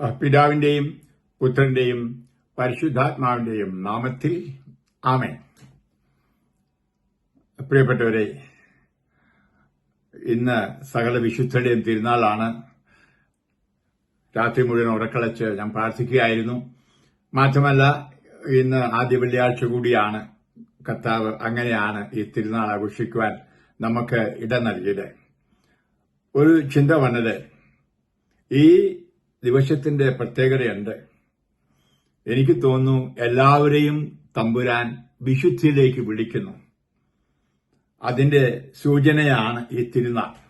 പിതാവിന്റെയും പുത്രന്റെയും പരിശുദ്ധാത്മാവിന്റെയും നാമത്തിൽ ആമേ പ്രിയപ്പെട്ടവരെ ഇന്ന് സകല വിശുദ്ധരുടെയും തിരുനാളാണ്. രാത്രി മുഴുവൻ ഉറക്കളച്ച് ഞാൻ പ്രാർത്ഥിക്കുകയായിരുന്നു. മാത്രമല്ല ഇന്ന് ആദ്യ വെള്ളിയാഴ്ച കൂടിയാണ് കർത്താവ് അങ്ങനെയാണ് ഈ തിരുനാൾ ആഘോഷിക്കുവാൻ നമുക്ക് ഇടം നൽകിയത്. ഒരു ചിന്ത വന്നത് ഈ ദിവസത്തിന്റെ പ്രത്യേകതയുണ്ട്. എനിക്ക് തോന്നുന്നു എല്ലാവരെയും തമ്പുരാൻ വിശുദ്ധിയിലേക്ക് വിളിക്കുന്നു. അതിന്റെ സൂചനയാണ് ഈ തിരുനാൾ.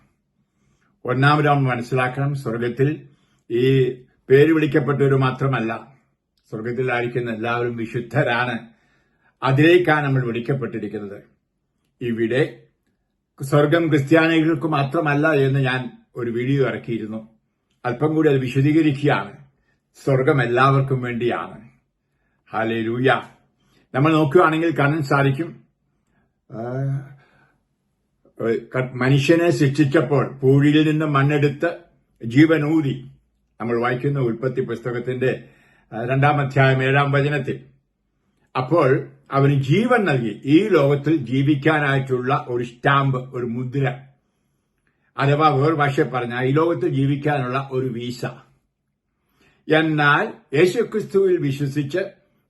ഒന്നാമതാം മനസ്സിലാക്കണം സ്വർഗത്തിൽ ഈ പേര് വിളിക്കപ്പെട്ടവർ മാത്രമല്ല സ്വർഗത്തിലായിരിക്കുന്ന എല്ലാവരും വിശുദ്ധരാണ്. അതിലേക്കാണ് നമ്മൾ വിളിക്കപ്പെട്ടിരിക്കുന്നത്. ഇവിടെ സ്വർഗം ക്രിസ്ത്യാനികൾക്ക് മാത്രമല്ല എന്ന് ഞാൻ ഒരു വീഡിയോ ഇറക്കിയിരുന്നു. അല്പം കൂടി അത് വിശദീകരിക്കുകയാണ്. സ്വർഗം എല്ലാവർക്കും വേണ്ടിയാണ്. ഹാലേ ലൂയ നമ്മൾ നോക്കുകയാണെങ്കിൽ കാണാൻ സാധിക്കും. മനുഷ്യനെ സൃഷ്ടിച്ചപ്പോൾ പൂഴിയിൽ നിന്ന് മണ്ണെടുത്ത് ജീവനൂതി നമ്മൾ വായിക്കുന്ന ഉൽപ്പത്തി പുസ്തകത്തിന്റെ രണ്ടാം അധ്യായം ഏഴാം വചനത്തിൽ. അപ്പോൾ അവന് ജീവൻ നൽകി. ഈ ലോകത്തിൽ ജീവിക്കാനായിട്ടുള്ള ഒരു സ്റ്റാമ്പ് ഒരു മുദ്ര. അഥവാ വേറെ ഭാഷ പറഞ്ഞ ഈ ലോകത്ത് ജീവിക്കാനുള്ള ഒരു വീസ. എന്നാൽ യേശുക്രിസ്തുവിൽ വിശ്വസിച്ച്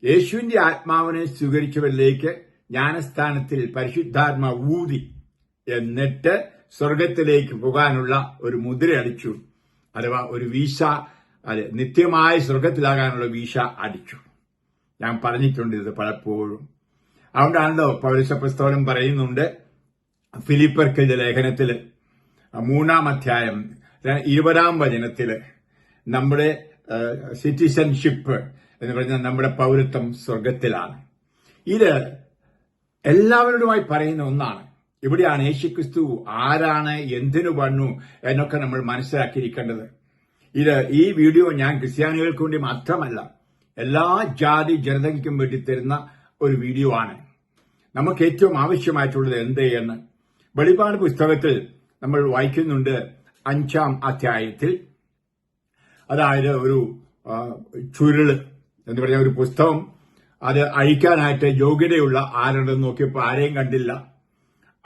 യേശുവിന്റെ ആത്മാവിനെ സ്വീകരിച്ചവരിലേക്ക് ജ്ഞാനസ്ഥാനത്തിൽ പരിശുദ്ധാത്മ ഊതി എന്നിട്ട് സ്വർഗത്തിലേക്ക് പോകാനുള്ള ഒരു മുദ്ര അടിച്ചു. അഥവാ ഒരു വീസ അതെ നിത്യമായ സ്വർഗത്തിലാകാനുള്ള വീസ അടിച്ചു. ഞാൻ പറഞ്ഞിട്ടുണ്ട് ഇത് പലപ്പോഴും. അതുകൊണ്ടാണല്ലോ പൗരസപ്രസ്തോലം പറയുന്നുണ്ട് ഫിലിപ്പർക്കിന്റെ ലേഖനത്തിൽ മൂന്നാം അധ്യായം ഇരുപതാം വചനത്തിൽ നമ്മുടെ സിറ്റിസൺഷിപ്പ് എന്ന് പറഞ്ഞാൽ നമ്മുടെ പൗരത്വം സ്വർഗത്തിലാണ് ഇത് എല്ലാവരോടുമായി പറയുന്ന ഒന്നാണ്. ഇവിടെയാണ് യേശുക്രിസ്തു ആരാണ് എന്തിനു വന്നു എന്നൊക്കെ നമ്മൾ മനസ്സിലാക്കിയിരിക്കേണ്ടത്. ഇത് ഈ വീഡിയോ ഞാൻ ക്രിസ്ത്യാനികൾക്ക് വേണ്ടി മാത്രമല്ല എല്ലാ ജാതി ജനതയ്ക്കും വേണ്ടി തരുന്ന ഒരു വീഡിയോ ആണ്. നമുക്ക് ഏറ്റവും ആവശ്യമായിട്ടുള്ളത് എന്ത് എന്ന്? വെളിപാട് പുസ്തകത്തിൽ നമ്മൾ വായിക്കുന്നുണ്ട് അഞ്ചാം അധ്യായത്തിൽ. അതായത് ഒരു ചുരുൾ എന്ന് പറഞ്ഞ ഒരു പുസ്തകം. അത് അഴിക്കാനായിട്ട് യോഗ്യതയുള്ള ആരുണ്ടെന്ന് നോക്കിയപ്പോൾ ആരെയും കണ്ടില്ല.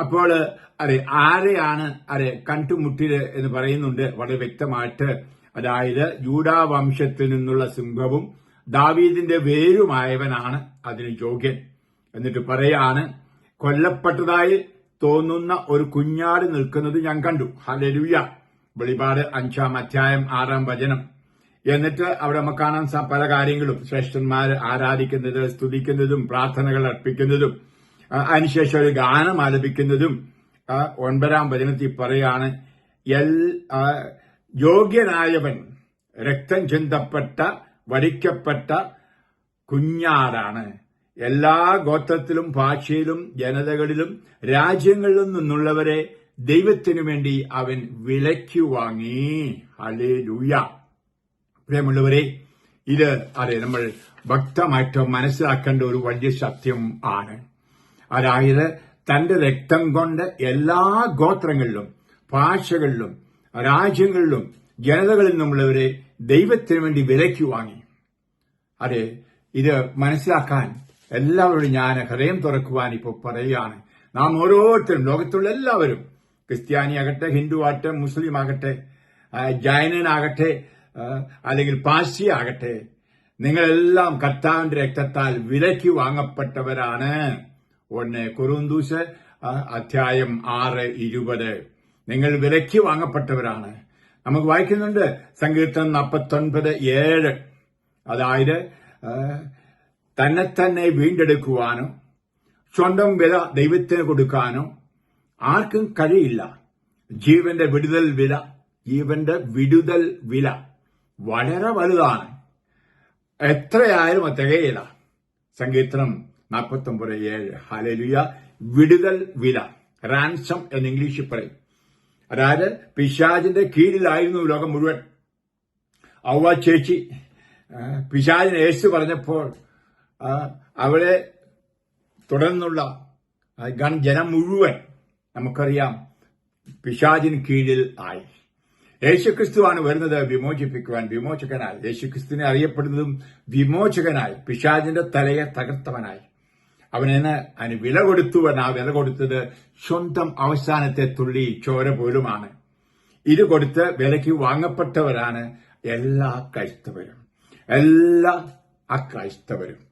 അപ്പോൾ അതെ ആരെയാണ് അതെ കണ്ടുമുട്ടിയത് എന്ന് പറയുന്നുണ്ട് വളരെ വ്യക്തമായിട്ട്. അതായത് ജൂഡാവംശത്തിൽ നിന്നുള്ള സിംഹവും ദാവീദിന്റെ വേരുമായവനാണ് അതിന് യോഗ്യൻ. എന്നിട്ട് പറയാണ് കൊല്ലപ്പെട്ടതായി തോന്നുന്ന ഒരു കുഞ്ഞാട് നിൽക്കുന്നത് ഞാൻ കണ്ടു. ഹലലുയ വെളിപാട് അഞ്ചാം അധ്യായം ആറാം വചനം. എന്നിട്ട് അവിടെ നമുക്ക് കാണാൻ പല കാര്യങ്ങളും. ശ്രേഷ്ഠന്മാർ ആരാധിക്കുന്നത് സ്തുതിക്കുന്നതും പ്രാർത്ഥനകൾ അർപ്പിക്കുന്നതും അതിനുശേഷം ഒരു ഗാനം ആലപിക്കുന്നതും ഒൻപതാം വചനത്തിൽ പറയാണ് എൽ യോഗ്യനായവൻ രക്തം ചിന്തപ്പെട്ട വരിക്കപ്പെട്ട കുഞ്ഞാടാണ്. എല്ലാ ഗോത്രത്തിലും ഭാഷയിലും ജനതകളിലും രാജ്യങ്ങളിലും നിന്നുള്ളവരെ ദൈവത്തിനു വേണ്ടി അവൻ വിലയ്ക്കു വാങ്ങി. ഹലേ പ്രിയമുള്ളവരെ ഇത് അതെ നമ്മൾ ഭക്തമായിട്ട് മനസ്സിലാക്കേണ്ട ഒരു വലിയ സത്യം ആണ്. അതായത് തന്റെ രക്തം കൊണ്ട് എല്ലാ ഗോത്രങ്ങളിലും ഭാഷകളിലും രാജ്യങ്ങളിലും ജനതകളിൽ നിന്നുള്ളവരെ ദൈവത്തിനു വേണ്ടി വിലയ്ക്ക് വാങ്ങി. അതെ ഇത് മനസ്സിലാക്കാൻ എല്ലാവരോടും ഞാൻ ഹൃദയം തുറക്കുവാൻ ഇപ്പോൾ പറയുകയാണ്. നാം ഓരോരുത്തരും ലോകത്തുള്ള എല്ലാവരും ക്രിസ്ത്യാനി ആകട്ടെ ഹിന്ദു ആകട്ടെ മുസ്ലിം ആകട്ടെ ജൈനനാകട്ടെ അല്ലെങ്കിൽ പാശി ആകട്ടെ നിങ്ങളെല്ലാം കർത്താവിന്റെ രക്തത്താൽ വിലയ്ക്ക് വാങ്ങപ്പെട്ടവരാണ്. ഒന്ന് കുറുന്തൂസ് അധ്യായം ആറ് ഇരുപത്. നിങ്ങൾ വിലയ്ക്ക് വാങ്ങപ്പെട്ടവരാണ്. നമുക്ക് വായിക്കുന്നുണ്ട് സങ്കീർത്തനം നാൽപ്പത്തൊൻപത് ഏഴ്. അതായത് തന്നെ തന്നെ വീണ്ടെടുക്കുവാനോ സ്വന്തം വില ദൈവത്തിന് കൊടുക്കാനോ ആർക്കും കഴിയില്ല. ജീവന്റെ വിടുതൽ വില ജീവന്റെ വിടുതൽ വില വളരെ വലുതാണ്. എത്രയായാലും തികയില്ല. സങ്കീർത്തനം നാൽപ്പത്തൊമ്പത് ഏഴ്. ഹലലിയ വിടുതൽ വില. റാൻസം എന്ന് ഇംഗ്ലീഷിൽ പറയും. അതായത് പിശാജിന്റെ കീഴിലായിരുന്നു ലോകം മുഴുവൻ. ഔവ ചേച്ചി പിശാജിന് യേശു പറഞ്ഞപ്പോൾ അവളെ തുടർന്നുള്ള ജനം മുഴുവൻ നമുക്കറിയാം. പിശാചിന് കീഴിൽ ആയി. യേശുക്രിസ്തുവാണ് വരുന്നത് വിമോചിപ്പിക്കുവാൻ വിമോചകനായി യേശുക്രിസ്തുവിനെ അറിയപ്പെടുന്നതും വിമോചകനായി പിശാചിന്റെ തലയെ തകർത്തവനായി. അവനെന്ന് അതിന് വില കൊടുത്തുവൻ. ആ വില കൊടുത്തത് സ്വന്തം അവസാനത്തെ തുള്ളി ചോര പോലുമാണ്. ഇത് കൊടുത്ത് വിലയ്ക്ക് വാങ്ങപ്പെട്ടവരാണ് എല്ലാ ക്രൈസ്തവരും. എല്ലാ അക്രൈസ്തവരും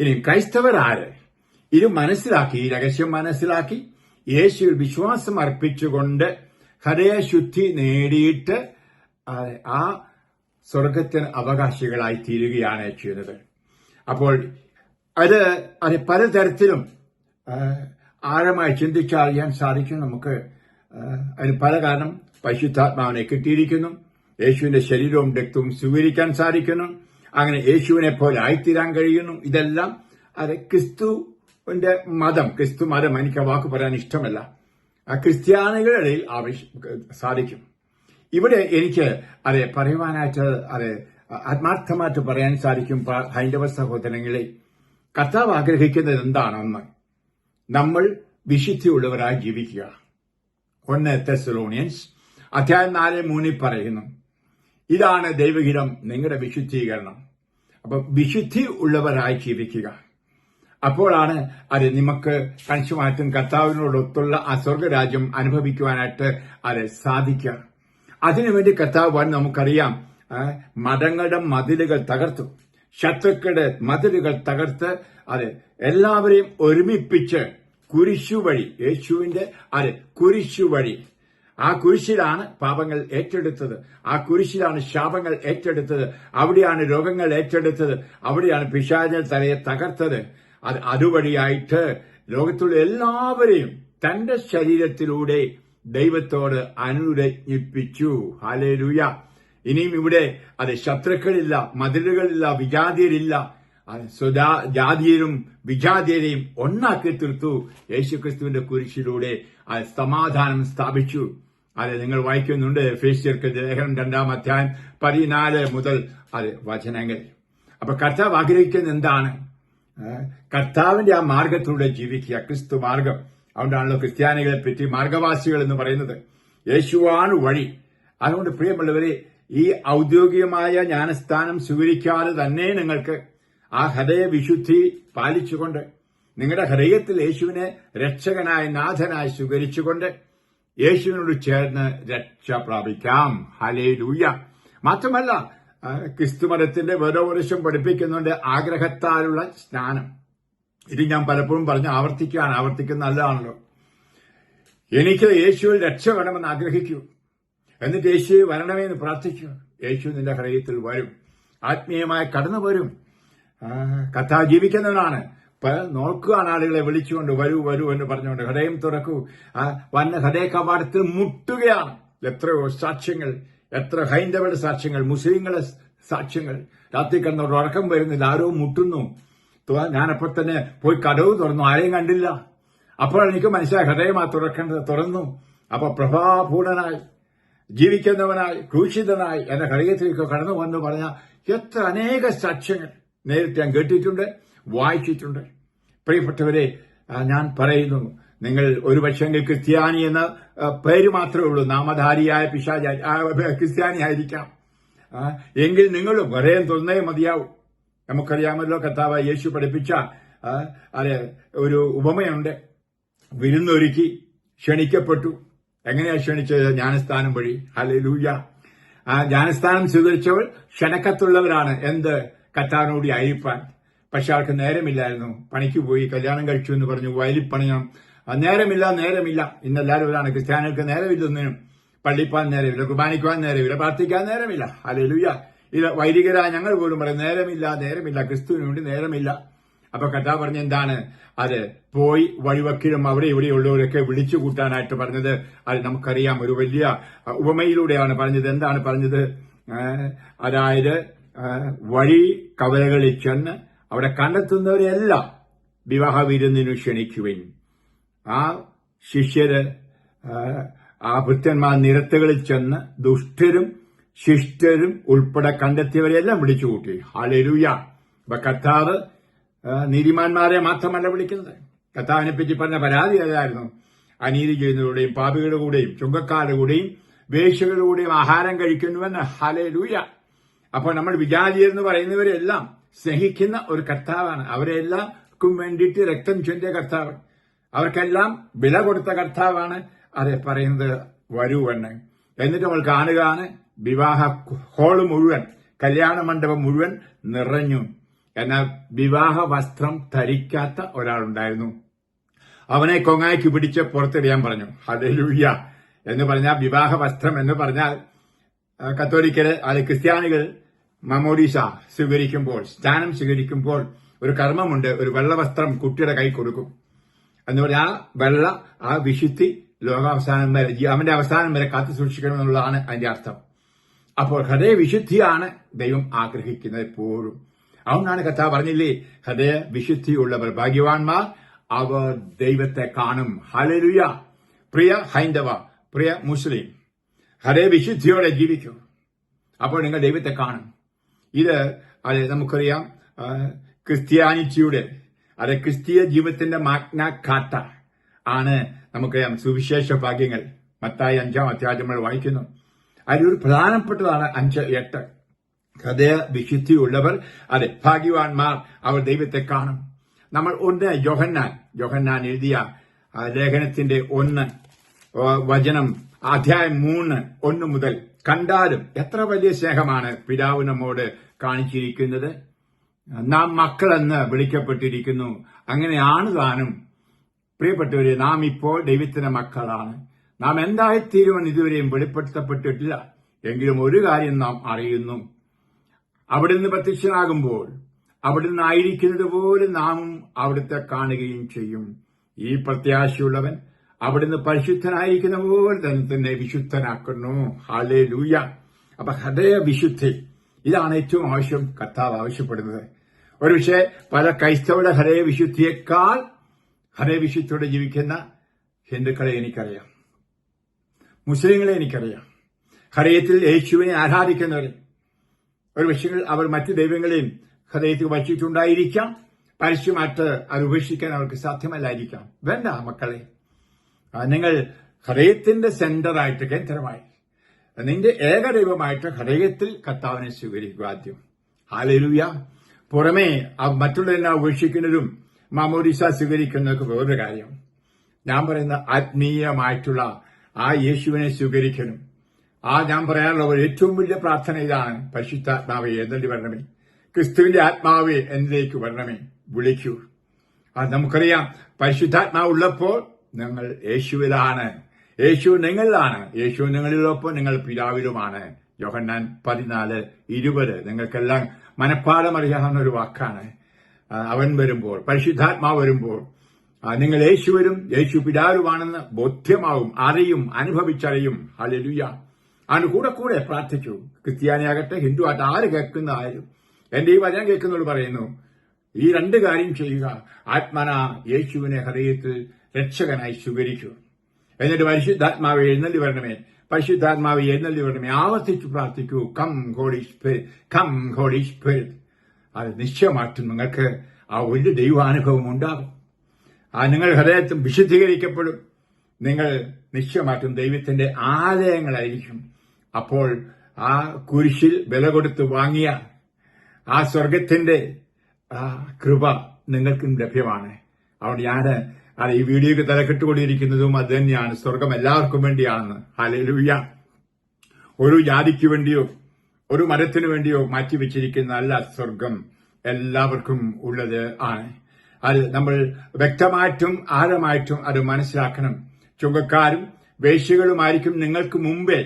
ഇനി ക്രൈസ്തവരാര്? ഇത് മനസ്സിലാക്കി ഈ രഹസ്യം മനസ്സിലാക്കി യേശുവിൽ വിശ്വാസം അർപ്പിച്ചുകൊണ്ട് ഹൃദയശുദ്ധി നേടിയിട്ട് ആ- സ്വർഗത്തിന് അവകാശികളായി തീരുകയാണ് ചെയ്യുന്നത്. അപ്പോൾ അത് അത് പലതരത്തിലും ആഴമായി ചിന്തിച്ചറിയാൻ സാധിക്കും നമുക്ക്. അതിന് പല കാരണം പരിശുദ്ധാത്മാവിനെ കിട്ടിയിരിക്കുന്നു. യേശുവിന്റെ ശരീരവും രക്തവും സ്വീകരിക്കാൻ സാധിക്കുന്നു. അങ്ങനെ യേശുവിനെ പോലെ ആയിത്തീരാൻ കഴിയുന്നു. ഇതെല്ലാം അത് ക്രിസ്തുവിന്റെ മതം ക്രിസ്തു മതം എനിക്ക് ആ വാക്ക് പറയാൻ ഇഷ്ടമല്ല. ആ ക്രിസ്ത്യാനികളുടെ ഇടയിൽ സാധിക്കും. ഇവിടെ എനിക്ക് അതെ പറയുവാനായിട്ട് അത് ആത്മാർത്ഥമായിട്ട് പറയാൻ സാധിക്കും ഹൈന്ദവ സഹോദരങ്ങളെ. കർത്താവ് ആഗ്രഹിക്കുന്നത് എന്താണെന്ന് നമ്മൾ വിശുദ്ധിയുള്ളവരായി ജീവിക്കുക. ഒന്ന് തെസലോണിയൻസ് അധ്യായം നാല് മൂന്നിൽ പറയുന്നു ഇതാണ് ദൈവഹിതം നിങ്ങളുടെ വിശുദ്ധീകരണം. അപ്പൊ വിശുദ്ധി ഉള്ളവരായി ജീവിക്കുക. അപ്പോഴാണ് അത് നമുക്ക് കണിശമായിട്ടും കർത്താവിനോടൊത്തുള്ള ആ സ്വർഗരാജ്യം അനുഭവിക്കുവാനായിട്ട് അത് സാധിക്കുക. അതിനുവേണ്ടി കർത്താവ് വന്ന് നമുക്കറിയാം മതങ്ങളുടെ മതിലുകൾ തകർത്തു. ശത്രുക്കളുടെ മതിലുകൾ തകർത്ത് അത് എല്ലാവരെയും ഒരുമിപ്പിച്ച് കുരിശു വഴി യേശുവിന്റെ അത് കുരിശു വഴി ആ കുരിശിലാണ് പാപങ്ങൾ ഏറ്റെടുത്തത്. ആ കുരിശിലാണ് ശാപങ്ങൾ ഏറ്റെടുത്തത്. അവിടെയാണ് രോഗങ്ങൾ ഏറ്റെടുത്തത്. അവിടെയാണ് പിശാചൽ തലയെ തകർത്തത്. അത് അതുവഴിയായിട്ട് ലോകത്തുള്ള എല്ലാവരെയും തന്റെ ശരീരത്തിലൂടെ ദൈവത്തോട് അനുരജ്ഞിപ്പിച്ചു ഹാലേലൂയ ഇനിയും ഇവിടെ അത് ശത്രുക്കളില്ല മതിലുകളില്ല വിജാതിയരില്ല. സ്വജാ ജാതിയരും വിജാതിയരെയും ഒന്നാക്കി തീർത്തു. യേശുക്രിസ്തുവിന്റെ കുരിശിലൂടെ സമാധാനം സ്ഥാപിച്ചു. അത് നിങ്ങൾ വായിക്കുന്നുണ്ട്. ഫേഷ്യർക്ക് ലേഖനം രണ്ടാം അധ്യായം പതിനാല് മുതൽ അതെ വചനങ്ങൾ. അപ്പൊ കർത്താവ് ആഗ്രഹിക്കുന്നത് എന്താണ്? കർത്താവിന്റെ ആ മാർഗത്തിലൂടെ ജീവിക്കുക. ക്രിസ്തു മാർഗം. അതുകൊണ്ടാണല്ലോ ക്രിസ്ത്യാനികളെ പറ്റി മാർഗവാസികൾ എന്ന് പറയുന്നത്. യേശുവാണ് വഴി. അതുകൊണ്ട് പ്രിയമുള്ളവരെ ഈ ഔദ്യോഗികമായ ജ്ഞാനസ്ഥാനം സ്വീകരിക്കാതെ തന്നെ നിങ്ങൾക്ക് ആ ഹൃദയ വിശുദ്ധി പാലിച്ചുകൊണ്ട് നിങ്ങളുടെ ഹൃദയത്തിൽ യേശുവിനെ രക്ഷകനായ നാഥനായി സ്വീകരിച്ചുകൊണ്ട് യേശുവിനോട് ചേർന്ന് രക്ഷ പ്രാപിക്കാം. ഹലേ ലൂയ മാത്രമല്ല ഓരോ വർഷം പഠിപ്പിക്കുന്നുണ്ട് ആഗ്രഹത്താലുള്ള സ്നാനം. ഇത് ഞാൻ പലപ്പോഴും പറഞ്ഞു ആവർത്തിക്കുകയാണ്. ആവർത്തിക്കുന്ന നല്ലതാണല്ലോ. എനിക്ക് യേശുവിൽ രക്ഷ വേണമെന്ന് ആഗ്രഹിക്കൂ. എന്നിട്ട് യേശു വരണമേ എന്ന് പ്രാർത്ഥിക്കൂ. യേശു നിന്റെ ഹൃദയത്തിൽ വരും. ആത്മീയമായി കടന്നു വരും. കഥ ജീവിക്കുന്നവനാണ്. നോക്കുകയാണ് ആളുകളെ വിളിച്ചുകൊണ്ട് വരൂ വരൂ എന്ന് പറഞ്ഞുകൊണ്ട് ഹൃദയം തുറക്കൂ. ആ, വന്ന ഹൃദയ കവാടത്തിൽ മുട്ടുകയാണ്. എത്രയോ സാക്ഷ്യങ്ങൾ എത്ര ഹൈന്ദവരുടെ സാക്ഷ്യങ്ങൾ മുസ്ലിങ്ങളുടെ സാക്ഷ്യങ്ങൾ. രാത്രി കിടന്നോട് ഉറക്കം വരുന്നില്ല. ആരോ മുട്ടുന്നു. ഞാനപ്പോൾ ഞാനപ്പോ തന്നെ പോയി കടവ് തുറന്നു. ആരെയും കണ്ടില്ല. അപ്പോൾ എനിക്ക് മനസ്സിലായി ആ തുറക്കേണ്ടത് തുറന്നു. അപ്പൊ പ്രഭാപൂർണനായി ജീവിക്കുന്നവനായി ക്രൂശിതനായി എന്റെ ഹൃദയത്തിലേക്ക് കടന്നു വന്നു പറഞ്ഞ എത്ര അനേക സാക്ഷ്യങ്ങൾ നേരിട്ട് ഞാൻ കേട്ടിട്ടുണ്ട്. വായിച്ചിട്ടുണ്ട്. പ്രിയപ്പെട്ടവരെ ഞാൻ പറയുന്നു നിങ്ങൾ ഒരു ക്രിസ്ത്യാനി എന്ന പേര് മാത്രമേ ഉള്ളൂ. നാമധാരിയായ പിശാച ക്രിസ്ത്യാനി ആയിരിക്കാം. എങ്കിൽ നിങ്ങളും വരെയും തുറന്നേ മതിയാവും. നമുക്കറിയാമല്ലോ കർത്താവ് യേശു പഠിപ്പിച്ച അതെ ഒരു ഉപമയുണ്ട്. വിരുന്നൊരുക്കി ക്ഷണിക്കപ്പെട്ടു. എങ്ങനെയാ ക്ഷണിച്ചത്? ജ്ഞാനസ്ഥാനം വഴി. ഹലൂയ ആ ജ്ഞാനസ്ഥാനം സ്വീകരിച്ചവൾ ക്ഷണക്കത്തുള്ളവരാണ്. എന്ത്? കത്താനോടി അയപ്പാൻ പക്ഷെ ആൾക്ക് നേരമില്ലായിരുന്നു. പണിക്ക് പോയി കല്യാണം കഴിച്ചു എന്ന് പറഞ്ഞു വയലിൽ പണിയണം. നേരമില്ല നേരമില്ല. ഇന്നെല്ലാവരും ഇതാണ് ക്രിസ്ത്യാനികൾക്ക് നേരമില്ലൊന്നിനും പള്ളിപ്പാൻ നേരമില്ല കുർബാനിക്കുവാൻ നേരമില്ല പ്രാർത്ഥിക്കാൻ നേരമില്ല. അല്ലെലുയ്യ ഇത് വൈദികരായ ഞങ്ങൾ പോലും പറയും നേരമില്ല നേരമില്ല. ക്രിസ്തുവിന് വേണ്ടി നേരമില്ല. അപ്പൊ കഥ പറഞ്ഞ എന്താണ്? അത് പോയി വഴിവക്കിലും അവിടെ ഇവിടെയുള്ളവരൊക്കെ വിളിച്ചു കൂട്ടാനായിട്ട് പറഞ്ഞത്. അത് നമുക്കറിയാം. ഒരു വലിയ ഉപമയിലൂടെയാണ് പറഞ്ഞത്. എന്താണ് പറഞ്ഞത്? അതായത് വഴി കവലകളിൽ ചെന്ന് അവിടെ കണ്ടെത്തുന്നവരെല്ലാം വിവാഹ വിരുന്നിനു ക്ഷണിക്കുവിൻ. ആ ശിഷ്യര് ആ, ഭൃത്യന്മാർ നിരത്തുകളിൽ ചെന്ന് ദുഷ്ടരും ശിഷ്ടരും ഉൾപ്പെടെ കണ്ടെത്തിയവരെല്ലാം വിളിച്ചു കൂട്ടി ഹാലരുയ അപ്പൊ കർത്താവ് ആ, നീതിമാന്മാരെ മാത്രമല്ല വിളിക്കുന്നത്. കത്താവിനെ പറ്റി പറഞ്ഞ പരാതി ഏതായിരുന്നു? അനീതി ചെയ്യുന്നവരുടെയും പാപികളുടെ കൂടെയും ചുങ്കക്കാരുടെ കൂടെയും വേശ്യകളുടെയും ആഹാരം കഴിക്കുന്നുവെന്ന്. ഹലേ ലൂയ അപ്പോൾ നമ്മൾ വിജാതി എന്ന് പറയുന്നവരെല്ലാം സ്നേഹിക്കുന്ന ഒരു കർത്താവാണ്. അവരെല്ലാവർക്കും വേണ്ടിയിട്ട് രക്തം ചൊല്ലിയ കർത്താവ്. അവർക്കെല്ലാം വില കൊടുത്ത കർത്താവാണ്. അതെ പറയുന്നത് വരുവെന്ന് എന്നിട്ട് നമ്മൾ കാണുകയാണ് വിവാഹ ഹോൾ മുഴുവൻ കല്യാണ മണ്ഡപം മുഴുവൻ നിറഞ്ഞു. എന്നാൽ വിവാഹ വസ്ത്രം ധരിക്കാത്ത ഒരാളുണ്ടായിരുന്നു. അവനെ കൊങ്ങായ്ക്ക് പിടിച്ച് പുറത്തെറിയാൻ പറഞ്ഞു. ഹലൂയ്യ എന്ന് പറഞ്ഞാൽ വിവാഹ വസ്ത്രം എന്ന് പറഞ്ഞാൽ കത്തോലിക്കര് അത് ക്രിസ്ത്യാനികൾ മമോഡീസ സ്വീകരിക്കുമ്പോൾ സ്നാനം സ്വീകരിക്കുമ്പോൾ ഒരു കർമ്മമുണ്ട് ഒരു വെള്ളവസ്ത്രം കുട്ടിയുടെ കൈ കൊടുക്കും. എന്ന് പറഞ്ഞാൽ ആ വെള്ള ആ വിശുദ്ധി ലോകാവസാനം വരെ അവന്റെ അവസാനം വരെ കാത്തു സൂക്ഷിക്കണം എന്നുള്ളതാണ് അതിന്റെ അർത്ഥം. അപ്പോൾ ഹൃദയ വിശുദ്ധിയാണ് ദൈവം ആഗ്രഹിക്കുന്നത് എപ്പോഴും. അതുകൊണ്ടാണ് കഥ പറഞ്ഞില്ലേ ഹൃദയ വിശുദ്ധിയുള്ളവർ ഭാഗ്യവാന്മാർ അവർ ദൈവത്തെ കാണും. ഹലലുയ പ്രിയ ഹൈന്ദവ പ്രിയ മുസ്ലിം ഹൃദയ വിശുദ്ധിയോടെ ജീവിക്കൂ. അപ്പോൾ നിങ്ങൾ ദൈവത്തെ കാണും. ഇത് അത് നമുക്കറിയാം ക്രിസ്ത്യാനിറ്റിയുടെ അത് ക്രിസ്തീയ ജീവിതത്തിന്റെ മാഗ്ന ആണ് നമുക്കറിയാം സുവിശേഷ ഭാഗ്യങ്ങൾ. മത്തായി അഞ്ചാം അധ്യായം നമ്മൾ വായിക്കുന്നു. അതിലൊരു പ്രധാനപ്പെട്ടതാണ് അഞ്ച് എട്ട്. ഹൃദയ വിശുദ്ധിയുള്ളവർ അതെ ഭാഗ്യവാന്മാർ അവർ ദൈവത്തെ കാണും. നമ്മൾ ഒന്ന് ജോഹന്നാൻ ജോഹന്നാൻ എഴുതിയ ലേഖനത്തിന്റെ ഒന്ന് വചനം അധ്യായം മൂന്ന് ഒന്ന് മുതൽ കണ്ടാലും എത്ര വലിയ സ്നേഹമാണ് പിതാവ് നമ്മോട് കാണിച്ചിരിക്കുന്നത്. നാം മക്കളെന്ന് വിളിക്കപ്പെട്ടിരിക്കുന്നു. അങ്ങനെയാണ് താനും. പ്രിയപ്പെട്ടവരെ നാം ഇപ്പോൾ ദൈവത്തിന്റെ മക്കളാണ്. നാം എന്തായിത്തീരുമെന്ന് ഇതുവരെയും വെളിപ്പെടുത്തപ്പെട്ടിട്ടില്ല. എങ്കിലും ഒരു കാര്യം നാം അറിയുന്നു. അവിടുന്ന് പ്രത്യക്ഷനാകുമ്പോൾ അവിടുന്ന് ആയിരിക്കുന്നത് പോലെ നാം അവിടുത്തെ കാണുകയും ചെയ്യും. ഈ പ്രത്യാശയുള്ളവൻ അവിടുന്ന് പരിശുദ്ധനായിരിക്കുന്ന പോലെ തന്നെ തന്നെ വിശുദ്ധനാക്കുന്നു. ഹാലേ ലൂയ അപ്പൊ ഹൃദയ വിശുദ്ധി ഇതാണ് ഏറ്റവും ആവശ്യം കർത്താവ് ആവശ്യപ്പെടുന്നത്. ഒരുപക്ഷെ പല ക്രൈസ്തവരുടെ ഹരേ വിശുദ്ധിയേക്കാൾ ഹരേ വിശുദ്ധിയോടെ ജീവിക്കുന്ന ഹിന്ദുക്കളെ എനിക്കറിയാം. മുസ്ലിങ്ങളെ എനിക്കറിയാം. ഹൃദയത്തിൽ യേശുവിനെ ആരാധിക്കുന്നവർ ഒരു പക്ഷേ അവർ മറ്റു ദൈവങ്ങളെയും ഹൃദയത്തിൽ വച്ചിട്ടുണ്ടായിരിക്കാം. പരസ്യമായിട്ട് അത് ഉപേക്ഷിക്കാൻ അവർക്ക് സാധ്യമല്ലായിരിക്കാം. വേണ്ട മക്കളെ. നിങ്ങൾ ഹൃദയത്തിന്റെ സെന്ററായിട്ട് കേന്ദ്രമായി നിന്റെ ഏകദൈവമായിട്ട് ഹൃദയത്തിൽ കർത്താവിനെ സ്വീകരിക്കുക ആദ്യം. ഹാലരുയ പുറമേ മറ്റുള്ളവരെ ഉപേക്ഷിക്കുന്നതും മാമോദിസ സ്വീകരിക്കുന്നതൊക്കെ വേറൊരു കാര്യം. ഞാൻ പറയുന്ന ആത്മീയമായിട്ടുള്ള ആ യേശുവിനെ സ്വീകരിക്കണം ആ ഞാൻ പറയാനുള്ള ഒരു ഏറ്റവും വലിയ പ്രാർത്ഥന ഇതാണ് പരിശുദ്ധാത്മാവെ എഴുന്നള്ളി വരണമേ. ക്രിസ്തുവിന്റെ ആത്മാവെ എന്നിലേക്ക് വരണമേ. വിളിക്കൂ. അത് നമുക്കറിയാം പരിശുദ്ധാത്മാവ് ഉള്ളപ്പോൾ നിങ്ങൾ യേശുവിലാണ്. യേശു നിങ്ങളിലാണ്. യേശു നിങ്ങളിലൊപ്പം നിങ്ങൾ പിതാവിലുമാണ്. യോഹന്നാൻ പതിനാല് ഇരുപത്. നിങ്ങൾക്കെല്ലാം മനഃപ്പാടം അറിയാവുന്ന ഒരു വാക്കാണ് അവൻ വരുമ്പോൾ പരിശുദ്ധാത്മാവ് വരുമ്പോൾ നിങ്ങൾ യേശുവരും യേശു പിതാവുമാണെന്ന് ബോധ്യമാവും അറിയും അനുഭവിച്ചറിയും. ഹല്ലേലൂയ. അവന് കൂടെ കൂടെ പ്രാർത്ഥിച്ചു. ക്രിസ്ത്യാനിയാകട്ടെ ഹിന്ദു ആകട്ടെ ആര് കേൾക്കുന്നതായാലും. എന്റെ ഈ വചനം കേൾക്കുന്നവർ പറയുന്നു ഈ രണ്ട് കാര്യം ചെയ്യുക. ആത്മന യേശുവിനെ ഹൃദയത്തിൽ രക്ഷകനായി സ്വീകരിക്കൂ എന്നിട്ട് പരിശുദ്ധാത്മാവ് എഴുന്നള്ളി വരണമേ. പരിശുദ്ധാത്മാവ് എഴുന്നള്ളി വരണമേ. ആവർത്തിച്ചു പ്രാർത്ഥിക്കൂ. Come holy spirit come holy spirit അത് നിശ്ചയമായിട്ടും നിങ്ങൾക്ക് ആ ഒരു ദൈവാനുഭവം ഉണ്ടാകും. ആ നിങ്ങൾ ഹൃദയത്തിൽ വിശുദ്ധീകരിക്കപ്പെടും. നിങ്ങൾ നിശ്ചയമായിട്ടും ദൈവത്തിന്റെ ആലയങ്ങളായിരിക്കും. അപ്പോൾ ആ കുരിശിൽ വില കൊടുത്ത് വാങ്ങിയ ആ സ്വർഗത്തിന്റെ കൃപ നിങ്ങൾക്കും ലഭ്യമാണ്. അവിടെ ഞാൻ അത് ഈ വീഡിയോക്ക് തലക്കെട്ടുകൊണ്ടിരിക്കുന്നതും അത് തന്നെയാണ്. സ്വർഗം എല്ലാവർക്കും വേണ്ടിയാണെന്ന്. ഹല്ലേലൂയ. ഒരു ജാതിക്ക് വേണ്ടിയോ ഒരു മരത്തിനു വേണ്ടിയോ മാറ്റിവെച്ചിരിക്കുന്ന അല്ല സ്വർഗം എല്ലാവർക്കും ഉള്ളത് ആണ്. അത് നമ്മൾ വ്യക്തമായിട്ടും ആഴമായിട്ടും അത് മനസ്സിലാക്കണം. ചുങ്കക്കാരും വേശ്യകളുമായിരിക്കും നിങ്ങൾക്ക് മുമ്പേ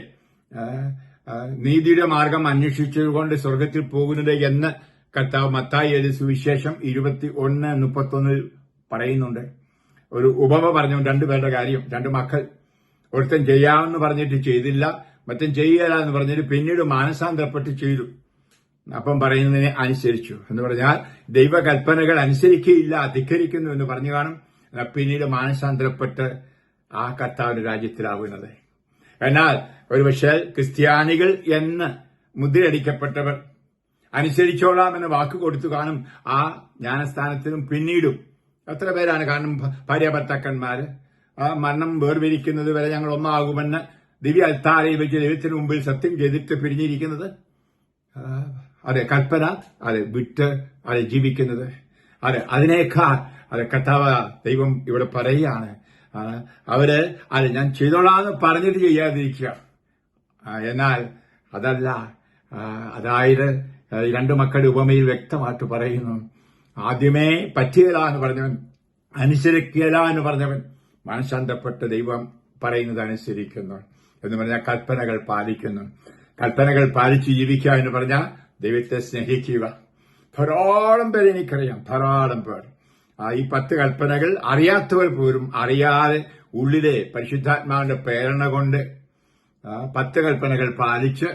നീതിയുടെ മാർഗം അന്വേഷിച്ചുകൊണ്ട് സ്വർഗത്തിൽ പോകുന്നത് എന്ന് കർത്താവ് മത്തായി എഴുതി സുവിശേഷം ഇരുപത്തി ഒന്ന് മുപ്പത്തൊന്നിൽ പറയുന്നുണ്ട്. ഒരു ഉപമ പറഞ്ഞു രണ്ടുപേരുടെ കാര്യം രണ്ട് മക്കൾ. ഒരുത്തൻ ചെയ്യാമെന്ന് പറഞ്ഞിട്ട് ചെയ്തില്ല മറ്റൻ ചെയ്യുക എന്ന് പറഞ്ഞിട്ട് പിന്നീട് മാനസാന്തരപ്പെട്ട് ചെയ്തു. അപ്പം പറയുന്നതിനെ അനുസരിച്ചു. എന്ന് പറഞ്ഞാൽ ദൈവകൽപ്പനകൾ അനുസരിക്കുകയില്ല ധിക്കരിക്കുന്നു എന്ന് പറഞ്ഞു കാണും. പിന്നീട് മാനസാന്തരപ്പെട്ട് ആ കർത്താവിന്റെ രാജ്യത്തിലാവുന്നത്. എന്നാൽ ഒരുപക്ഷെ ക്രിസ്ത്യാനികൾ എന്ന് മുദ്രയടിക്കപ്പെട്ടവർ അനുസരിച്ചോളാം എന്ന വാക്ക് കൊടുത്തു കാണും. ആ ജ്ഞാനസ്ഥാനത്തിനും പിന്നീടും എത്ര പേരാണ് കാരണം ഭാര്യ ആ മരണം വേർപിരിക്കുന്നത് വരെ ഞങ്ങൾ ഒന്നാകുമെന്ന് ദിവ്യ അൽത്താരയിൽ വെച്ച് ദൈവത്തിന് മുമ്പിൽ സത്യം ചെയ്തിട്ട് പിരിഞ്ഞിരിക്കുന്നത്? അതെ കൽപ്പന അതെ വിട്ട് അതെ ജീവിക്കുന്നത്. അതെ അതിനേക്കാൾ അതെ കർത്താവ് ദൈവം ഇവിടെ പറയുകയാണ്. അവർ അതെ ഞാൻ ചെയ്തോളാന്ന് പറഞ്ഞിട്ട് ചെയ്യാതിരിക്കുക. എന്നാൽ അതല്ല അതായത് രണ്ട് മക്കളുടെ ഉപമയിൽ വ്യക്തമായിട്ട് പറയുന്നു. ആദ്യമേ പറ്റിയല്ല എന്ന് പറഞ്ഞവൻ അനുസരിക്കുകയില്ല എന്ന് പറഞ്ഞവൻ മനഃശാന്തപ്പെട്ട ദൈവം പറയുന്നത് അനുസരിക്കുന്നു എന്ന് പറഞ്ഞാൽ കൽപ്പനകൾ പാലിക്കുന്നു. കൽപ്പനകൾ പാലിച്ച് ജീവിക്കുക എന്ന് പറഞ്ഞാൽ ദൈവത്തെ സ്നേഹിക്കുക. ധാരാളം പേര് എനിക്കറിയാം ധാരാളം പേർ. ഈ പത്ത് കൽപ്പനകൾ അറിയാത്തവർ പോലും അറിയാതെ ഉള്ളിലെ പരിശുദ്ധാത്മാവിന്റെ പ്രേരണ കൊണ്ട് പത്ത് കൽപ്പനകൾ പാലിച്ച്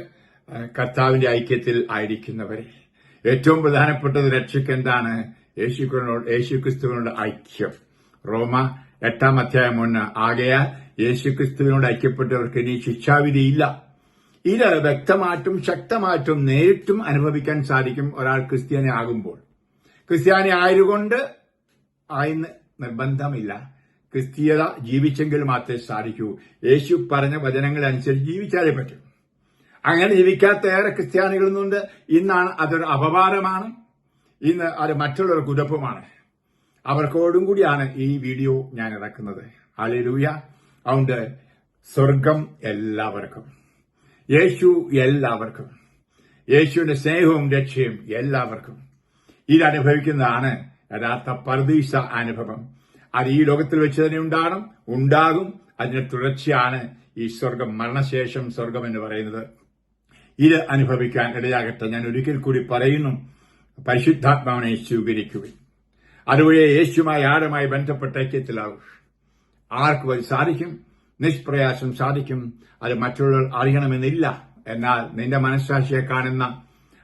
കർത്താവിന്റെ ഐക്യത്തിൽ ആയിരിക്കുന്നവരെ. ഏറ്റവും പ്രധാനപ്പെട്ടത് രക്ഷയ്ക്ക് എന്താണ്? യേശുക്രിസ്തുവിനോട് യേശുക്രിസ്തുവിനോട് ഐക്യം. റോമ എട്ടാം അധ്യായം ഒന്ന്. ആകയാൽ യേശുക്രിസ്തുവിനോട് ഐക്യപ്പെട്ടവർക്ക് ഇനി ശിക്ഷാവിധിയില്ല ഇത് വ്യക്തമായിട്ടും ശക്തമായിട്ടും നേരിട്ടും അനുഭവിക്കാൻ സാധിക്കും ഒരാൾ ക്രിസ്ത്യാനി ആകുമ്പോൾ. ക്രിസ്ത്യാനി ആയതുകൊണ്ട് ആയെന്ന് നിർബന്ധമില്ല. ക്രിസ്തീയത ജീവിച്ചെങ്കിൽ മാത്രമേ സാധിക്കൂ. യേശു പറഞ്ഞ വചനങ്ങൾ അനുസരിച്ച് ജീവിച്ചാലേ പറ്റൂ. അങ്ങനെ ജീവിക്കാത്ത ഏറെ ക്രിസ്ത്യാനികളൊന്നുണ്ട് ഇന്നാണ് അതൊരു അപവാദമാണ്. ഇന്ന് അത് മറ്റുള്ളവർക്ക് ഉടപ്പമാണ് അവർക്കോടും കൂടിയാണ് ഈ വീഡിയോ ഞാൻ ഇറക്കുന്നത്. അലിലൂയ അതുകൊണ്ട് സ്വർഗം എല്ലാവർക്കും. യേശു എല്ലാവർക്കും. യേശുവിന്റെ സ്നേഹവും രക്ഷയും എല്ലാവർക്കും. ഇതനുഭവിക്കുന്നതാണ് യഥാർത്ഥ പർദീസ അനുഭവം. അത് ഈ ലോകത്തിൽ വെച്ച് തന്നെ ഉണ്ടാകണം ഉണ്ടാകും. അതിന്റെ തുടർച്ചയാണ് ഈ സ്വർഗം മരണശേഷം സ്വർഗം എന്ന് പറയുന്നത്. ഇത് അനുഭവിക്കാൻ ഇടയാകട്ടെ. ഞാൻ ഒരിക്കൽ കൂടി പറയുന്നു പരിശുദ്ധാത്മാവിനെ സ്വീകരിക്കുക അതുവഴി യേശുമായി ആരുമായി ബന്ധപ്പെട്ട ഐക്യത്തിലാവും ആർക്കും അത് സാധിക്കും നിഷ്പ്രയാസം സാധിക്കും അത് മറ്റുള്ളവർ അറിയണമെന്നില്ല. എന്നാൽ നിന്റെ മനസ്സാക്ഷിയെ കാണുന്ന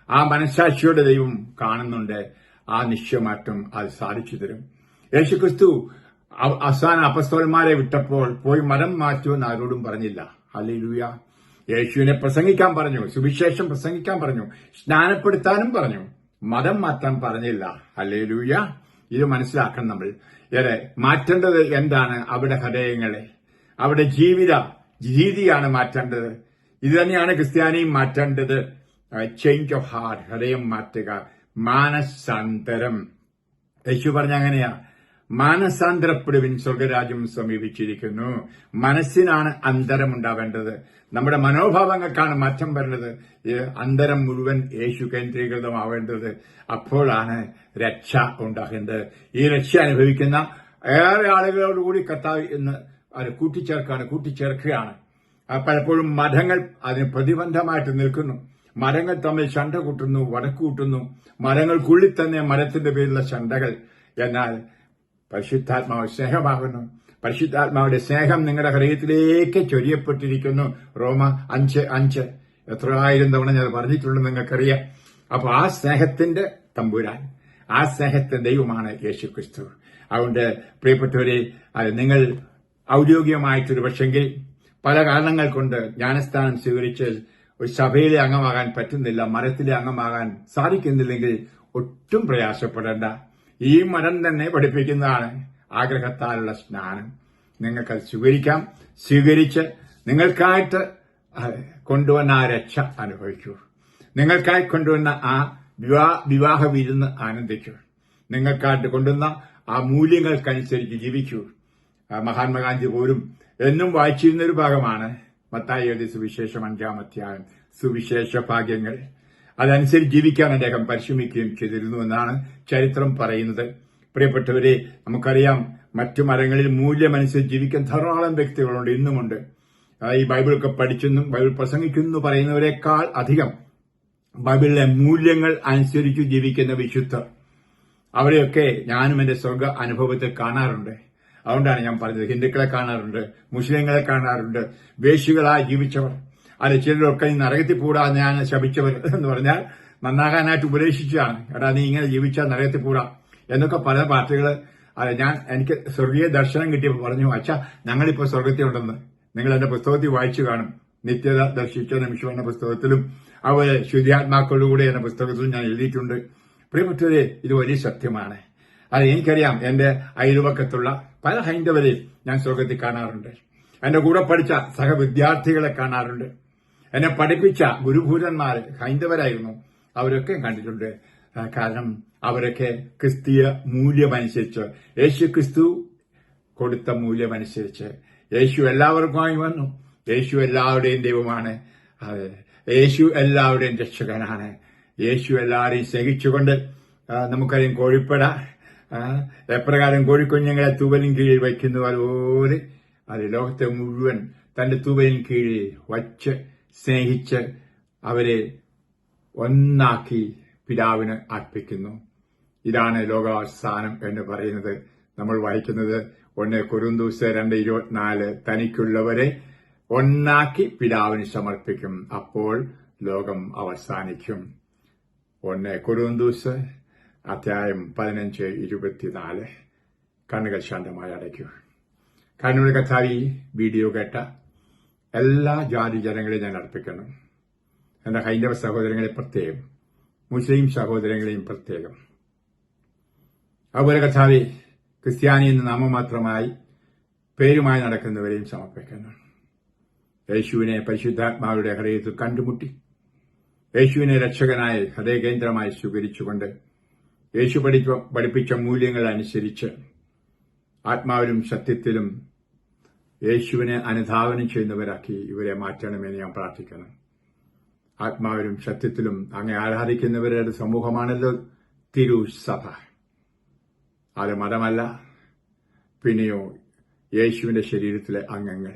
ആ മനസ്സാക്ഷിയുടെ ദൈവം കാണുന്നുണ്ട്. ആ നിശ്ചയമാറ്റം അത് സാധിച്ചു തരും. യേശുക്രിസ്തു ക്രിസ്തു അവസാന അപസ്തോലന്മാരെ വിട്ടപ്പോൾ പോയി മരം മാറ്റുമെന്ന് ആരോടും പറഞ്ഞില്ല. ഹല്ലേലൂയ. യേശുവിനെ പ്രസംഗിക്കാൻ പറഞ്ഞു സുവിശേഷം പ്രസംഗിക്കാൻ പറഞ്ഞു സ്നാനപ്പെടുത്താനും പറഞ്ഞു. മതം മാറ്റാൻ പറഞ്ഞില്ല. അല്ലേ ലൂയ ഇത് മനസ്സിലാക്കണം നമ്മൾ. ഏറെ മാറ്റേണ്ടത് എന്താണ്? അവിടെ ഹൃദയങ്ങളെ. അവിടെ ജീവിത രീതിയാണ് മാറ്റേണ്ടത്. ഇത് തന്നെയാണ് ക്രിസ്ത്യാനിയും മാറ്റേണ്ടത്. ചേഞ്ച് ഓഫ് ഹാർട്ട് ഹൃദയം മാറ്റുക. മാനസാന്തരം. യേശു പറഞ്ഞ അങ്ങനെയാ. മാനസാന്തരപ്പെടുവിൻ സ്വർഗരാജ്യം സമീപിച്ചിരിക്കുന്നു. മനസ്സിനാണ് അന്തരമുണ്ടാവേണ്ടത്. നമ്മുടെ മനോഭാവങ്ങൾക്കാണ് മാറ്റം വരേണ്ടത്. അന്തരം മുഴുവൻ യേശു കേന്ദ്രീകൃതമാവേണ്ടത്. അപ്പോഴാണ് രക്ഷ ഉണ്ടാകേണ്ടത്. ഈ രക്ഷ അനുഭവിക്കുന്ന ഏറെ ആളുകളോടുകൂടി കർത്താവ് അത് കൂട്ടിച്ചേർക്കാണ് കൂട്ടിച്ചേർക്കുകയാണ്. പലപ്പോഴും മതങ്ങൾ അതിന് പ്രതിബന്ധമായിട്ട് നിൽക്കുന്നു. മരങ്ങൾ തമ്മിൽ ശണ്ട കൂട്ടുന്നു വടക്കൂട്ടുന്നു മരങ്ങൾക്കുള്ളിൽ തന്നെ മരത്തിന്റെ പേരിലുള്ള ശണ്ടകൾ. എന്നാൽ പരിശുദ്ധാത്മാവ് സ്നേഹമാകുന്നു. പരിശുദ്ധാത്മാവിന്റെ സ്നേഹം നിങ്ങളുടെ ഹൃദയത്തിലേക്ക് ചൊരിയപ്പെട്ടിരിക്കുന്നു. റോമ അഞ്ച് അഞ്ച്. എത്ര ആയിരം തവണ ഞാൻ പറഞ്ഞിട്ടുണ്ട് നിങ്ങൾക്കറിയാം. അപ്പൊ ആ സ്നേഹത്തിന്റെ തമ്പുരാൻ ആ സ്നേഹത്തിന്റെ ദൈവമാണ് യേശു ക്രിസ്തു അതുകൊണ്ട് പ്രിയപ്പെട്ടവരെ നിങ്ങൾ ഔദ്യോഗികമായിട്ടൊരു പക്ഷെങ്കിൽ പല കാരണങ്ങൾ കൊണ്ട് ജ്ഞാനസ്ഥാനം സ്വീകരിച്ച് ഒരു സഭയിലെ അംഗമാകാൻ പറ്റുന്നില്ല മരത്തിലെ അംഗമാകാൻ സാധിക്കുന്നില്ലെങ്കിൽ ഒട്ടും പ്രയാസപ്പെടേണ്ട. ഈ മരം തന്നെ പഠിപ്പിക്കുന്നതാണ് ആഗ്രഹത്താലുള്ള സ്നാനം. നിങ്ങൾക്കത് സ്വീകരിക്കാം. സ്വീകരിച്ച് നിങ്ങൾക്കായിട്ട് കൊണ്ടുവന്ന ആ രക്ഷ അനുഭവിക്കൂ നിങ്ങൾക്കായി കൊണ്ടുവന്ന ആ വിവാഹ വിവാഹ വിരുന്ന് ആനന്ദിക്കൂ നിങ്ങൾക്കായിട്ട് കൊണ്ടുവന്ന ആ മൂല്യങ്ങൾക്കനുസരിച്ച് ജീവിക്കൂ മഹാത്മാഗാന്ധി പോലും എന്നും വായിച്ചിരുന്ന ഒരു ഭാഗമാണ്. മത്തായി എഴുതി സുവിശേഷം അഞ്ചാം അധ്യായം സുവിശേഷ ഭാഗ്യങ്ങൾ. അതനുസരിച്ച് ജീവിക്കാൻ അദ്ദേഹം പരിശ്രമിക്കുകയും ചെയ്തിരുന്നു എന്നാണ് ചരിത്രം പറയുന്നത്. പ്രിയപ്പെട്ടവരെ നമുക്കറിയാം മറ്റു മരങ്ങളിൽ മൂല്യമനുസരിച്ച് ജീവിക്കാൻ ധാരാളം വ്യക്തികളുണ്ട് ഇന്നുമുണ്ട്. ഈ ബൈബിളൊക്കെ പഠിച്ചെന്നും ബൈബിൾ പ്രസംഗിക്കുന്നു പറയുന്നവരെക്കാൾ അധികം ബൈബിളിലെ മൂല്യങ്ങൾ അനുസരിച്ച് ജീവിക്കുന്ന വിശുദ്ധർ. അവരെയൊക്കെ ഞാനും എന്റെ സ്വർഗ അനുഭവത്തിൽ കാണാറുണ്ട്. അതുകൊണ്ടാണ് ഞാൻ പറഞ്ഞത് ഹിന്ദുക്കളെ കാണാറുണ്ട് മുസ്ലിങ്ങളെ കാണാറുണ്ട് വേശികളായി ജീവിച്ചവർ. അത് ചിലരൊക്കെ ഈ നരകത്തിൽ കൂടാ ഞാൻ ശപിച്ചവർ എന്ന് പറഞ്ഞാൽ നന്നാകാനായിട്ട് ഉപദേശിച്ചതാണ്. എടാ നീ ഇങ്ങനെ ജീവിച്ചാൽ നരകത്തിൽ കൂടാ. എന്നൊക്കെ പല പാർട്ടികൾ അല്ല ഞാൻ എനിക്ക് സ്വർഗീയ ദർശനം കിട്ടിയപ്പോൾ പറഞ്ഞു അച്ഛാ ഞങ്ങളിപ്പോൾ സ്വർഗത്തിൽ ഉണ്ടെന്ന്. നിങ്ങൾ എന്റെ പുസ്തകത്തിൽ വായിച്ചു കാണും. നിത്യത ദർശിച്ച നിമിഷം എന്ന പുസ്തകത്തിലും അതുപോലെ ശുദ്ധാത്മാക്കളോടുകൂടി എന്ന പുസ്തകത്തിലും ഞാൻ എഴുതിയിട്ടുണ്ട്. പ്രിയപ്പെട്ടവരെ ഇത് വലിയ സത്യമാണ്. അത് എനിക്കറിയാം എന്റെ അയൽവക്കത്തുള്ള പല ഹൈന്ദവരെയും ഞാൻ സ്വർഗത്തിൽ കാണാറുണ്ട്. എന്റെ കൂടെ പഠിച്ച സഹവിദ്യാർത്ഥികളെ കാണാറുണ്ട്. എന്നെ പഠിപ്പിച്ച ഗുരുഭൂരന്മാർ ഹൈന്ദവരായിരുന്നു. അവരൊക്കെ കണ്ടിട്ടുണ്ട്. കാരണം അവരൊക്കെ ക്രിസ്തീയ മൂല്യമനുസരിച്ച് യേശു ക്രിസ്തു കൊടുത്ത മൂല്യമനുസരിച്ച് യേശു എല്ലാവർക്കുമായി വന്നു. യേശു എല്ലാവരുടെയും ദൈവമാണ്. അതെ യേശു എല്ലാവരുടെയും രക്ഷകനാണ്. യേശു എല്ലാവരെയും സ്നേഹിച്ചുകൊണ്ട് നമുക്കറിയാം കോഴിപ്പട എപ്രകാരം കോഴിക്കുഞ്ഞുങ്ങളെ തൂവലിൻ കീഴിൽ വയ്ക്കുന്നു അതുപോലെ അത് ലോകത്തെ മുഴുവൻ തന്റെ തൂവലിൻ കീഴിൽ വച്ച് സ്നേഹിച്ച് അവരെ ഒന്നാക്കി പിതാവിന് അർപ്പിക്കുന്നു. ഇതാണ് ലോകാവസാനം എന്ന് പറയുന്നത്. നമ്മൾ വായിക്കുന്നത് ഒന്ന് കുരുന്തൂസ് രണ്ട് ഇരുപത്തിനാല്. തനിക്കുള്ളവരെ ഒന്നാക്കി പിതാവിന് സമർപ്പിക്കും. അപ്പോൾ ലോകം അവസാനിക്കും. ഒന്ന് കുരുന്തൂസ് അധ്യായം പതിനഞ്ച് ഇരുപത്തിനാല്. കണ്ണുകൾ ശാന്തമായി അടയ്ക്കൂ. കണ്ണൂർ കഥാവി വീഡിയോ കേട്ട എല്ലാ ജാതി ജനങ്ങളെയും ഞാൻ അർപ്പിക്കണം. എന്റെ ഹൈന്ദവ സഹോദരങ്ങളെ പ്രത്യേകം മുസ്ലിം സഹോദരങ്ങളെയും പ്രത്യേകം. അതുപോലെ കഥാവി ക്രിസ്ത്യാനി എന്ന നാമമാത്രമായി പേരുമായി നടക്കുന്നവരെയും സമർപ്പിക്കുന്നു യേശുവിനെ പരിശുദ്ധാത്മാവിയുടെ ഹൃദയത്തിൽ കണ്ടുമുട്ടി. യേശുവിനെ രക്ഷകനായി ഹൃദയകേന്ദ്രമായി സ്വീകരിച്ചുകൊണ്ട് യേശു പഠിപ്പ പഠിപ്പിച്ച മൂല്യങ്ങൾ അനുസരിച്ച് ആത്മാവിലും സത്യത്തിലും യേശുവിനെ അനുധാവനം ചെയ്യുന്നവരാക്കി ഇവരെ മാറ്റണമെന്ന് ഞാൻ പ്രാർത്ഥിക്കണം. ആത്മാവിലും സത്യത്തിലും അങ്ങെ ആരാധിക്കുന്നവരുടെ സമൂഹമാണല്ലോ? തിരുസഭ അത് മതമല്ല. പിന്നെയോ യേശുവിന്റെ ശരീരത്തിലെ അംഗങ്ങൾ.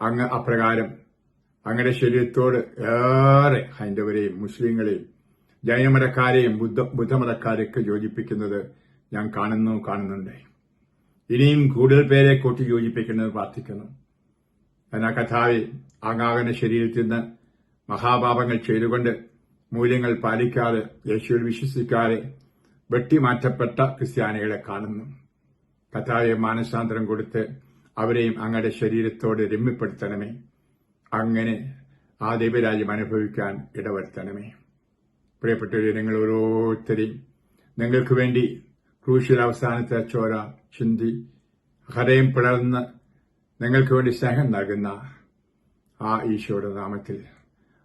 അങ്ങ് അപ്രകാരം അങ്ങയുടെ ശരീരത്തോട് ഏറെ ഹൈന്ദവരെയും മുസ്ലിങ്ങളെയും ജൈനമതക്കാരെയും ബുദ്ധ ബുദ്ധമതക്കാരെയൊക്കെ യോജിപ്പിക്കുന്നത് ഞാൻ കാണുന്നു കാണുന്നുണ്ട്. ഇനിയും കൂടുതൽ പേരെ കൂട്ടി യോജിപ്പിക്കുന്നത് പ്രാർത്ഥിക്കുന്നു. എന്നാൽ കഥാവി ആകാകന ശരീരത്തിൽ നിന്ന് മഹാപാപങ്ങൾ ചെയ്തുകൊണ്ട് മൂല്യങ്ങൾ പാലിക്കാതെ യേശുവിൽ വിശ്വസിക്കാതെ വെട്ടിമാറ്റപ്പെട്ട ക്രിസ്ത്യാനികളെ കാണുന്നു. കഥാവിയെ മാനസാന്തരം കൊടുത്ത് അവരെയും അങ്ങയുടെ ശരീരത്തോട് രമ്യപ്പെടുത്തണമേ. അങ്ങനെ ആ ദൈവരാജ്യം അനുഭവിക്കാൻ ഇടവരുത്തണമേ. പ്രിയപ്പെട്ടവരെ നിങ്ങൾ ഓരോരുത്തരെയും നിങ്ങൾക്ക് വേണ്ടി ക്രൂശിൽ അവസാനത്തെ ചോര ചിന്തി ഹൃദയം പിളർന്ന് നിങ്ങൾക്ക് വേണ്ടി സ്നേഹം നൽകുന്ന ആ ഈശോയുടെ നാമത്തിൽ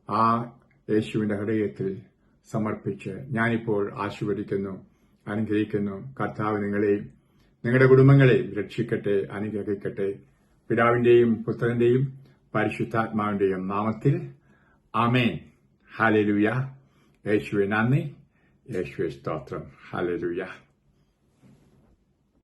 ആ യേശുവിന്റെ ഹൃദയത്തിൽ സമർപ്പിച്ച് ഞാനിപ്പോൾ ആശീർവദിക്കുന്നു അനുഗ്രഹിക്കുന്നു. കർത്താവ് നിങ്ങളെയും നിങ്ങളുടെ കുടുംബങ്ങളെയും രക്ഷിക്കട്ടെ അനുഗ്രഹിക്കട്ടെ. പിതാവിന്റെയും പുത്രന്റെയും പരിശുദ്ധാത്മാവിന്റെയും നാമത്തിൽ അമേൻ ഹാലലുയ യേശുവെ നന്ദി. യേശുവെ സ്തോത്രം. ഹാലലുയ